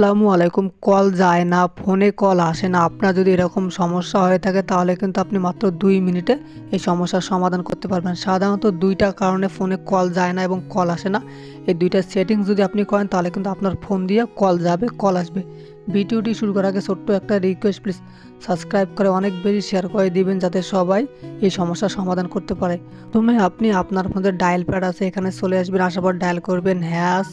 আসসালামু আলাইকুম, কল যায় না, ফোনে কল আসে না। আপনার যদি এরকম সমস্যা হয়ে থাকে, তাহলে কিন্তু আপনি মাত্র দুই মিনিটে এই সমস্যার সমাধান করতে পারবেন। সাধারণত দুইটা কারণে ফোনে কল যায় না এবং কল আসে না। এই দুইটা সেটিংস যদি আপনি করেন, তাহলে কিন্তু আপনার ফোন দিয়ে কল যাবে, কল আসবে। ভিডিওটি শুরু করার আগে ছোট্ট একটা রিকোয়েস্ট প্লিজ সাবস্ক্রাইব করে অনেক বেশি শেয়ার করে দিবেন, যাতে সবাই এই সমস্যার সমাধান করতে পারে। প্রথমে আপনি আপনার ফোনের ডায়াল প্যাড আছে, এখানে চলে আসবেন, আসার পর ডায়াল করবেন হ্যাশ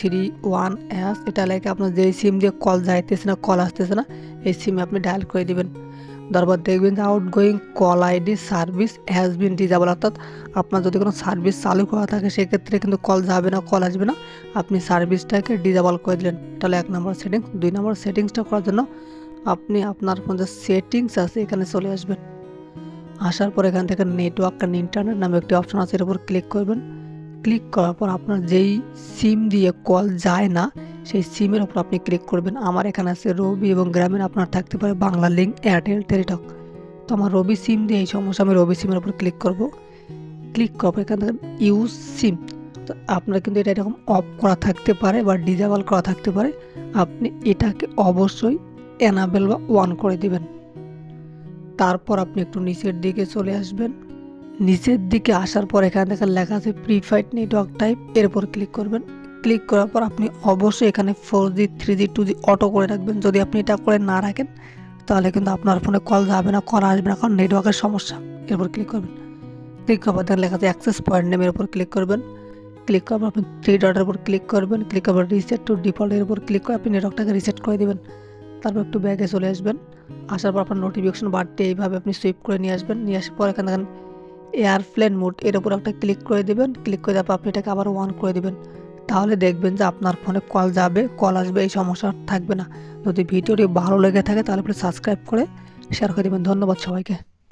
থ্রি ওয়ান অ্যাস এটা লাগে আপনার যেই সিম দিয়ে কল যাইতেছে না কল আসতেছে না, এই সিমে আপনি ডায়াল করে দিবেন। তারপর দেখবেন যে out going call ID service has been disable অর্থাৎ আপনার যদি কোনো সার্ভিস চালু করা থাকে, সেক্ষেত্রে কিন্তু কল যাবে না কল আসবে না, আপনি সার্ভিসটাকে ডিজাবল করে দিলেন। তাহলে এক নম্বর সেটিংস দুই নম্বর সেটিংসটা করার জন্য আপনি আপনার ফোন যে সেটিংস আছে, এখানে চলে আসবেন। আসার পর এখান থেকে নেটওয়ার্ক অ্যান্ড ইন্টারনেট নামে একটি অপশন আছে, এর উপর ক্লিক করবেন। ক্লিক করার পর আপনার যেই সিম দিয়ে কল যায় না, সেই সিমের উপর আপনি ক্লিক করবেন। আমার এখানে আছে রবি এবং গ্রামীণ, আপনার থাকতে পারে বাংলা লিঙ্ক এয়ারটেল টেলিটক তো আমার রবি সিম দিয়ে এই সমস্যা আমি রবি সিমের উপর ক্লিক করব। ক্লিক করার পর ইউজ সিম তো আপনার কিন্তু এটা এরকম অফ করা থাকতে পারে বা ডিজেবল করা থাকতে পারে। আপনি এটাকে অবশ্যই এনাবেল বা অন করে দিবেন। তারপর আপনি একটু নিচের দিকে চলে আসবেন। নিচের দিকে আসার পর এখানে দেখা লেখা আছে প্রিফাইড নেটওয়ার্ক টাইপের উপর ক্লিক করবেন। ক্লিক করার পর আপনি অবশ্যই এখানে four G three G two G auto করে রাখবেন। যদি আপনি এটা করে না রাখেন, তাহলে কিন্তু আপনার ফোনে কল যাবে না কল আসবে না, কারণ নেটওয়ার্কের সমস্যা। এর উপর ক্লিক করবেন। ক্লিক করার দেখেন লেখা আছে অ্যাক্সেস পয়েন্ট নেমের উপর ক্লিক করবেন। ক্লিক করার আপনি থ্রি ডটের উপর ক্লিক করবেন। ক্লিক করার রিসেট টু ডিফল্টের উপর ক্লিক করে আপনি নেটওয়ার্কটাকে রিসেট করে দেবেন। তারপর একটু ব্যাগে চলে আসবেন। আসার পর আপনার নোটিফিকেশন বাড়তে এইভাবে আপনি সুইপ করে নিয়ে আসবেন। নিয়ে আসার পর এখানে দেখেন এয়ারপ্লেন মোড, এর উপর একটা ক্লিক করে দেবেন। ক্লিক করে তারপর আপনি এটাকে আবার অন করে দেবেন। তাহলে দেখবেন যে আপনার ফোনে কল যাবে কল আসবে, এই সমস্যা থাকবে না। যদি ভিডিওটি ভালো লেগে থাকে তাহলে আপনি সাবস্ক্রাইব করে শেয়ার করে দেবেন। ধন্যবাদ সবাইকে।